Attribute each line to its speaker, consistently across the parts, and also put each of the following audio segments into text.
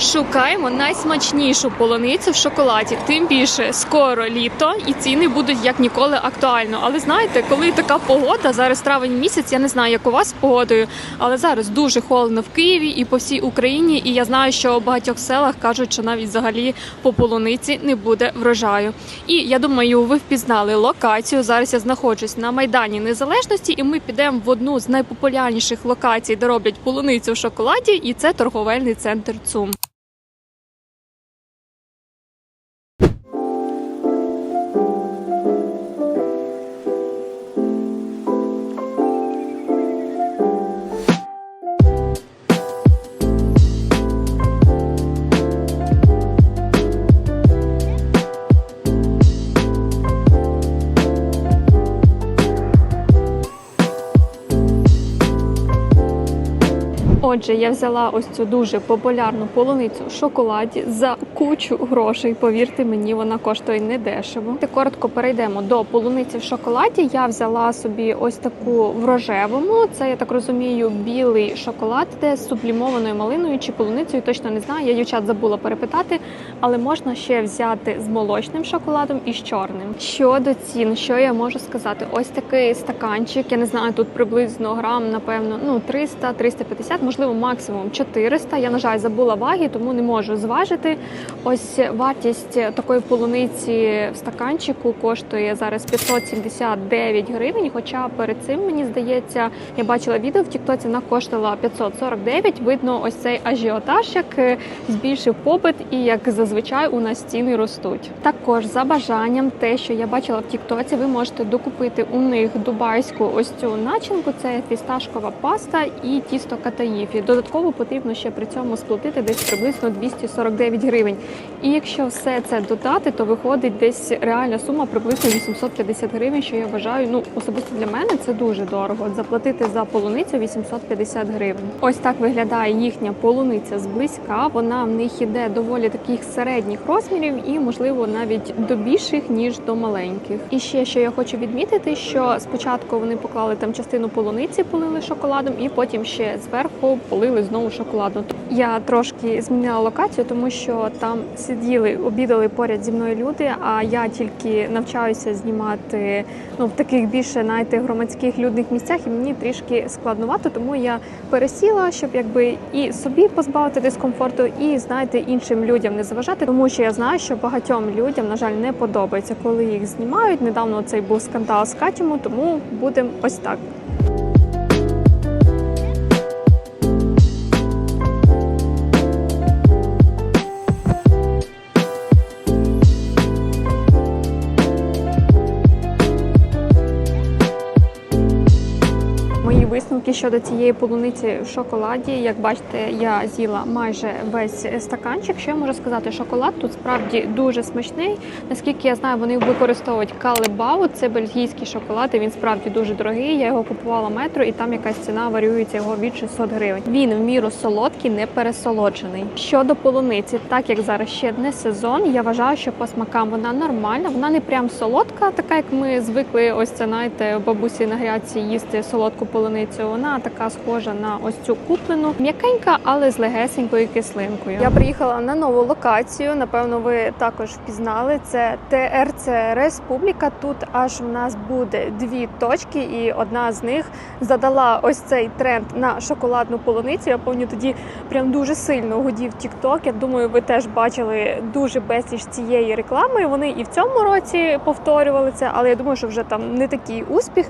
Speaker 1: Шукаємо найсмачнішу полуницю в шоколаді. Тим більше скоро літо і ціни будуть як ніколи актуально. Але знаєте, коли така погода, зараз травень місяць, я не знаю, як у вас з погодою, але зараз дуже холодно в Києві і по всій Україні. І я знаю, що у багатьох селах кажуть, що навіть взагалі по полуниці не буде врожаю. І я думаю, ви впізнали локацію. Зараз я знаходжусь на майдані Незалежності, і ми підемо в одну з найпопулярніших локацій, де роблять полуницю в шоколаді, і це торговельний центр ЦУМ. Отже, я взяла ось цю дуже популярну полуницю в шоколаді за кучу грошей. Повірте мені, вона коштує недешево. Ти коротко перейдемо до полуниці в шоколаді. Я взяла собі ось таку в рожевому. Це я так розумію, білий шоколад, де з сублімованою малиною чи полуницею. Точно не знаю. Я дівчат забула перепитати, але можна ще взяти з молочним шоколадом і з чорним. Щодо цін, що я можу сказати? Ось такий стаканчик. Я не знаю, тут приблизно грам, напевно, ну 300-350, можливо, максимум 400. Я на жаль забула ваги, тому не можу зважити. Ось вартість такої полуниці в стаканчику коштує зараз 579 гривень. Хоча перед цим мені здається, я бачила відео в Тіктоці, вона коштувала 549. Видно, ось цей ажіотаж, як е, збільшив попит, і як зазвичай у нас ціни ростуть. Також за бажанням, те, що я бачила в Тіктоці, ви можете докупити у них дубайську ось цю начинку. Це фісташкова паста і тісто катаїфі. Додатково потрібно ще при цьому сплатити десь приблизно 249 гривень. І якщо все це додати, то виходить десь реальна сума приблизно 850 гривень, що я вважаю, ну особисто для мене це дуже дорого. Заплатити за полуницю 850 гривень. Ось так виглядає їхня полуниця зблизька. Вона в них іде доволі таких середніх розмірів і, можливо, навіть до більших ніж до маленьких. І ще що я хочу відмітити, що спочатку вони поклали там частину полуниці, полили шоколадом, і потім ще зверху полили знову шоколадом. Я трошки змінила локацію, тому що там сиділи, обідали поряд зі мною люди. А я тільки навчаюся знімати ну в таких більше знаєте, громадських людних місцях, і мені трішки складнувато, тому я пересіла, щоб якби і собі позбавити дискомфорту, і знаєте, іншим людям не заважати, тому що я знаю, що багатьом людям, на жаль, не подобається, коли їх знімають. Недавно цей був скандал з Катіму, тому будемо ось так. Висновки щодо цієї полуниці в шоколаді. Як бачите, я з'їла майже весь стаканчик. Що я можу сказати? Шоколад тут справді дуже смачний. Наскільки я знаю, вони використовують калебау. Це бельгійський шоколад. і Він справді дуже дорогий. Я його купувала метро, і там якась ціна варіюється його від 600 гривень. Він в міру солодкий, не пересолоджений. Щодо полуниці, так як зараз ще не сезон, я вважаю, що по смакам вона нормальна. Вона не прям солодка, така як ми звикли. Ось це знаєте, бабусі на грядці їсти солодку полуницю. Вона така схожа на ось цю куплену, м'якенька, але з легесенькою кислинкою. Я приїхала на нову локацію. Напевно, ви також впізнали. Це ТРЦ Республіка. Тут аж в нас буде дві точки, і одна з них задала ось цей тренд на шоколадну полуницю. Я пам'ятаю, тоді прям дуже сильно гудів TikTok. Я думаю, ви теж бачили дуже безліч цієї реклами. Вони і в цьому році повторювали це, але я думаю, що вже там не такий успіх.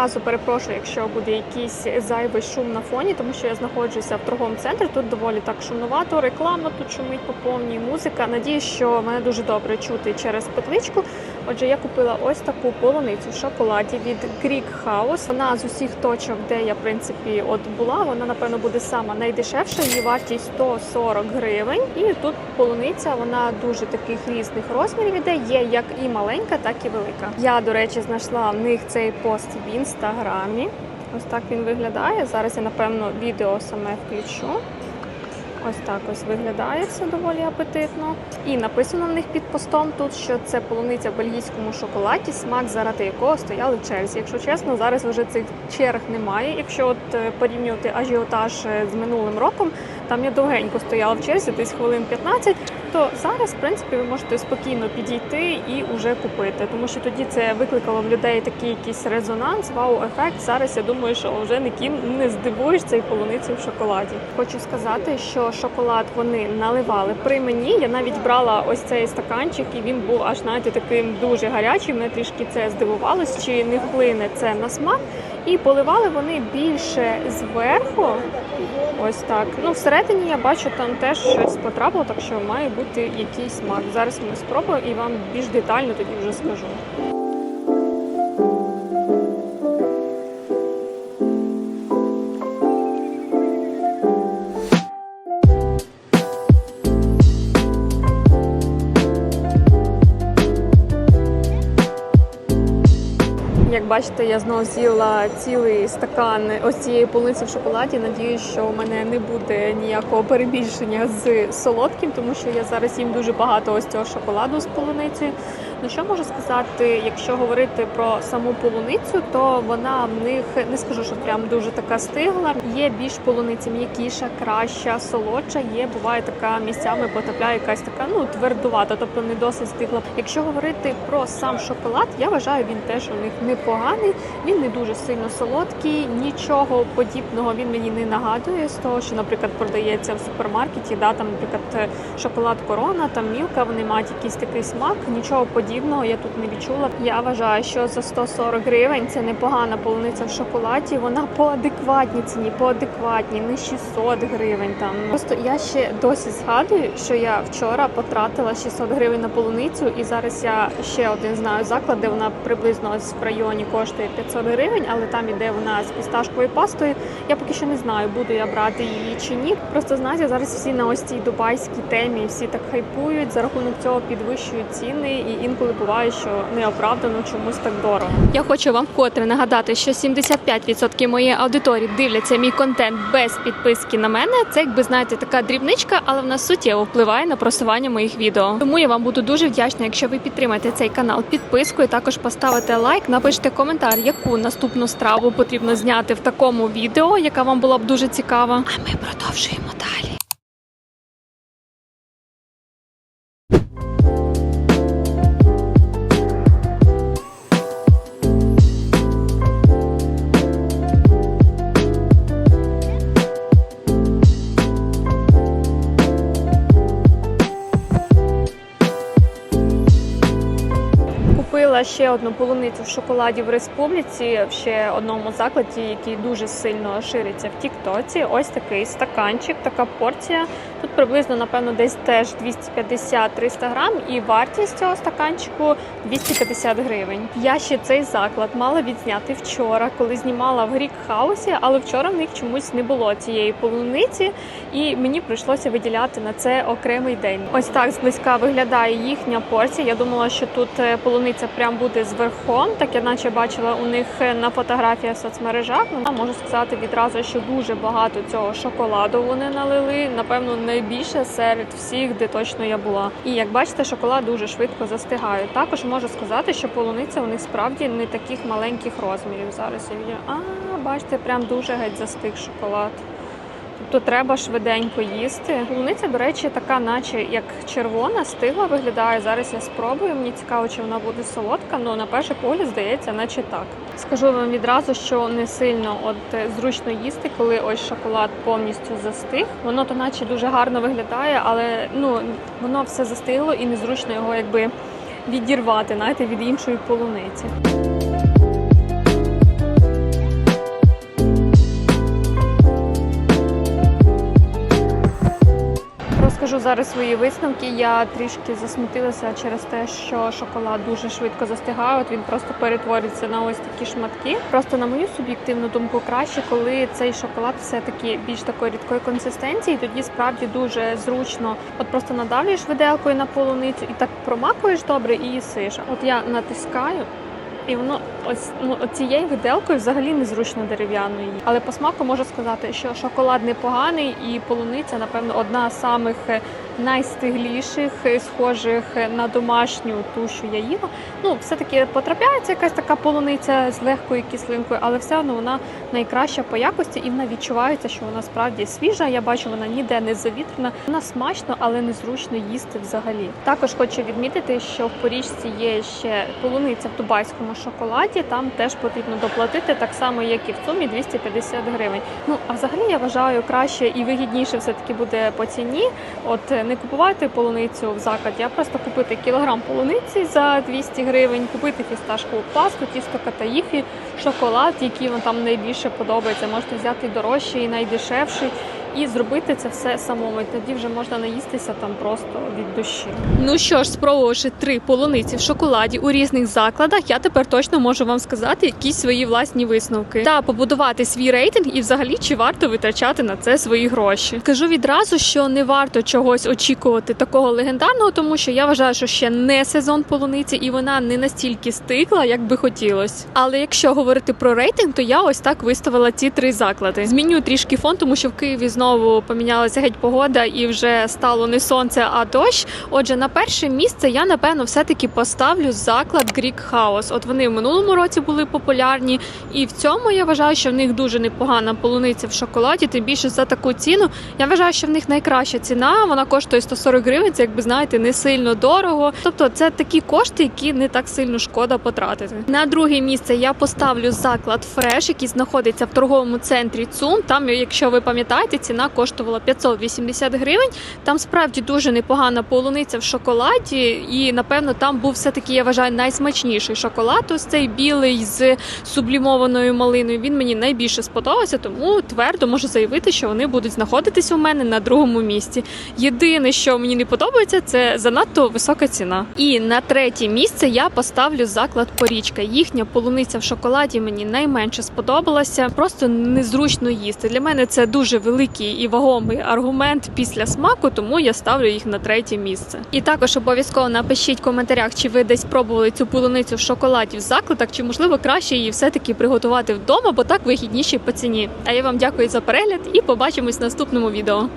Speaker 1: Відразу перепрошую, якщо буде якийсь зайвий шум на фоні, тому що я знаходжуся в торговому центрі. Тут доволі так шумновато, реклама тут шумить по повній музика. Надіюсь, що мене дуже добре чути через петличку. Отже, я купила ось таку полуницю в шоколаді від Greek House. Вона з усіх точок, де я в принципі от була, вона напевно буде сама найдешевша. Її вартість 140 гривень. І тут полуниця вона дуже таких різних розмірів іде. Є як і маленька, так і велика. Я, до речі, знайшла в них цей пост в інстаграмі. Ось так він виглядає. Зараз я напевно відео саме включу. Ось так ось виглядає все доволі апетитно. І написано в них під постом тут, що це полуниця в бельгійському шоколаді, смак заради якого стояли в черзі. Якщо чесно, зараз вже цих черг немає. Якщо от е, порівнювати ажіотаж е, з минулим роком, там я довгенько стояла в черзі, десь хвилин 15, то зараз, в принципі, ви можете спокійно підійти і вже купити, тому що тоді це викликало в людей такий якийсь резонанс, вау-ефект. Зараз я думаю, що вже ніким не здивуєш цей полуницю в шоколаді. Хочу сказати, що шоколад вони наливали при мені. Я навіть брала ось цей стаканчик, і він був аж знаєте, таким дуже гарячим. Мене трішки це здивувалось, чи не вплине це на смак. І поливали вони більше зверху. Ось так. Ну, всередині я бачу, там теж щось потрапило, так що має бути якийсь смак. Зараз ми спробуємо і вам більш детально тоді вже скажу. Як бачите, я знову з'їла цілий стакан ось цієї полиці в шоколаді. Надіюсь, що у мене не буде ніякого перебільшення з солодким, тому що я зараз їм дуже багато ось цього шоколаду з полуницею. Ну що можу сказати, якщо говорити про саму полуницю, то вона в них не скажу, що прям дуже така стигла. Є більш полуниця м'якіша, краща, солодша. Є буває така місцями потрапляє якась така ну твердувата, тобто не досить стигла. Якщо говорити про сам шоколад, я вважаю, він теж у них непоганий. Він не дуже сильно солодкий, нічого подібного він мені не нагадує з того, що, наприклад, продається в супермаркеті. Да, там, наприклад, шоколад корона, там мілка, вони мають якийсь такий смак, нічого подібного я тут не відчула. Я вважаю, що за 140 гривень це непогана полуниця в шоколаді. Вона по адекватній ціні, по адекватній, не 600 гривень. Там просто я ще досі згадую, що я вчора потратила 600 гривень на полуницю, і зараз я ще один знаю заклад, де вона приблизно ось в районі коштує 500 гривень, але там іде вона з фісташковою пастою. Я поки що не знаю, буду я брати її чи ні. Просто знаєте, зараз всі на ось цій дубайській темі, всі так хайпують за рахунок цього підвищують ціни, і інколи буває, що неоправдано чомусь так дорого. Я хочу вам вкотре нагадати, що 75% моєї аудиторії дивляться мій контент без підписки на мене. Це якби знаєте, така дрібничка, але вона суттєво впливає на просування моїх відео. Тому я вам буду дуже вдячна, якщо ви підтримаєте цей канал підпискою. Також поставите лайк, напишите коментар, яку наступну страву потрібно зняти в такому відео, яка вам була б дуже цікава. А ми продовжуємо далі. Ще одну полуницю в шоколаді в республіці в ще одному закладі, який дуже сильно шириться в Тіктоці. Ось такий стаканчик, така порція. Тут приблизно, напевно, десь теж 250-300 грам, і вартість цього стаканчику 250 гривень. Я ще цей заклад мала відзняти вчора, коли знімала в Грік Хаусі, але вчора в них чомусь не було цієї полуниці, і мені прийшлося виділяти на це окремий день. Ось так зблизька виглядає їхня порція. Я думала, що тут е, полуниця прям буде з верхом, так я наче бачила у них е, на фотографіях в соцмережах. Ну, можу сказати відразу, що дуже багато цього шоколаду вони налили. Напевно, найбільше серед всіх, де точно я була. І як бачите, шоколад дуже швидко застигає. Також можу сказати, що полуниця у них справді не таких маленьких розмірів. Зараз я відео. А, бачите, прям дуже геть застиг шоколад. Тобто треба швиденько їсти. Полуниця, до речі, така, наче як червона, стигла виглядає. Зараз я спробую. Мені цікаво, чи вона буде солодка. Ну на перший погляд здається, наче так. Скажу вам відразу, що не сильно от зручно їсти, коли ось шоколад повністю застиг. Воно то наче дуже гарно виглядає, але ну воно все застигло і незручно його якби відірвати, знаєте, від іншої полуниці. Скажу зараз свої висновки. Я трішки засмутилася через те, що шоколад дуже швидко застигає. От він просто перетворюється на ось такі шматки. Просто на мою суб'єктивну думку, краще, коли цей шоколад все-таки більш такої рідкої консистенції. Тоді справді дуже зручно. От просто надавлюєш виделкою на полуницю і так промакуєш добре і їсиш. От я натискаю. І воно ось ну цією виделкою взагалі незручно дерев'яною. Але по смаку можу сказати, що шоколад непоганий, і полуниця, напевно, одна з самих е, найстигліших, е, схожих на домашню ту, що я їла. Ну, все-таки потрапляється якась така полуниця з легкою кислинкою, але все одно вона найкраща по якості і вона відчувається, що вона справді свіжа. Я бачу, вона ніде не завітрена. Вона смачно, але незручно їсти взагалі. Також хочу відмітити, що в порічці є ще полуниця в дубайському шоколаді. Там теж потрібно доплатити так само, як і в сумі 250 гривень. Ну а взагалі я вважаю краще і вигідніше все таки буде по ціні. От не купувати полуницю в закладі, а просто купити кілограм полуниці за 200 гривень, купити фісташкову пасту, тісто катаїфі, шоколад, який вам там найбільше подобається. Можете взяти дорожчий і найдешевший. І зробити це все самому. І тоді вже можна наїстися там просто від душі. Ну що ж, спробувавши три полуниці в шоколаді у різних закладах, я тепер точно можу вам сказати якісь свої власні висновки та побудувати свій рейтинг і взагалі чи варто витрачати на це свої гроші. Кажу відразу, що не варто чогось очікувати такого легендарного, тому що я вважаю, що ще не сезон полуниці, і вона не настільки стигла, як би хотілось. Але якщо говорити про рейтинг, то я ось так виставила ці три заклади. Зміню трішки фон, тому що в Києві знову помінялася геть погода і вже стало не сонце, а дощ. Отже, на перше місце я напевно все-таки поставлю заклад Greek House. От вони в минулому році були популярні, і в цьому я вважаю, що в них дуже непогана полуниця в шоколаді. Тим більше за таку ціну. Я вважаю, що в них найкраща ціна. Вона коштує 140 гривень. Це якби знаєте, не сильно дорого. Тобто, це такі кошти, які не так сильно шкода потратити. На друге місце я поставлю заклад Fresh, який знаходиться в торговому центрі ЦУМ. Там, якщо ви пам'ятаєте, ціна коштувала 580 гривень. Там справді дуже непогана полуниця в шоколаді, і напевно там був все таки, я вважаю, найсмачніший шоколад. Ось цей білий з сублімованою малиною. Він мені найбільше сподобався, тому твердо можу заявити, що вони будуть знаходитися у мене на другому місці. Єдине, що мені не подобається, це занадто висока ціна. І на третє місце я поставлю заклад Порічка. Їхня полуниця в шоколаді мені найменше сподобалася. Просто незручно їсти. Для мене це дуже великий і вагомий аргумент після смаку, тому я ставлю їх на третє місце. І також обов'язково напишіть в коментарях, чи ви десь пробували цю полуницю в шоколаді в закладах, чи можливо краще її все-таки приготувати вдома, бо так вигідніше по ціні. А я вам дякую за перегляд і побачимось в наступному відео.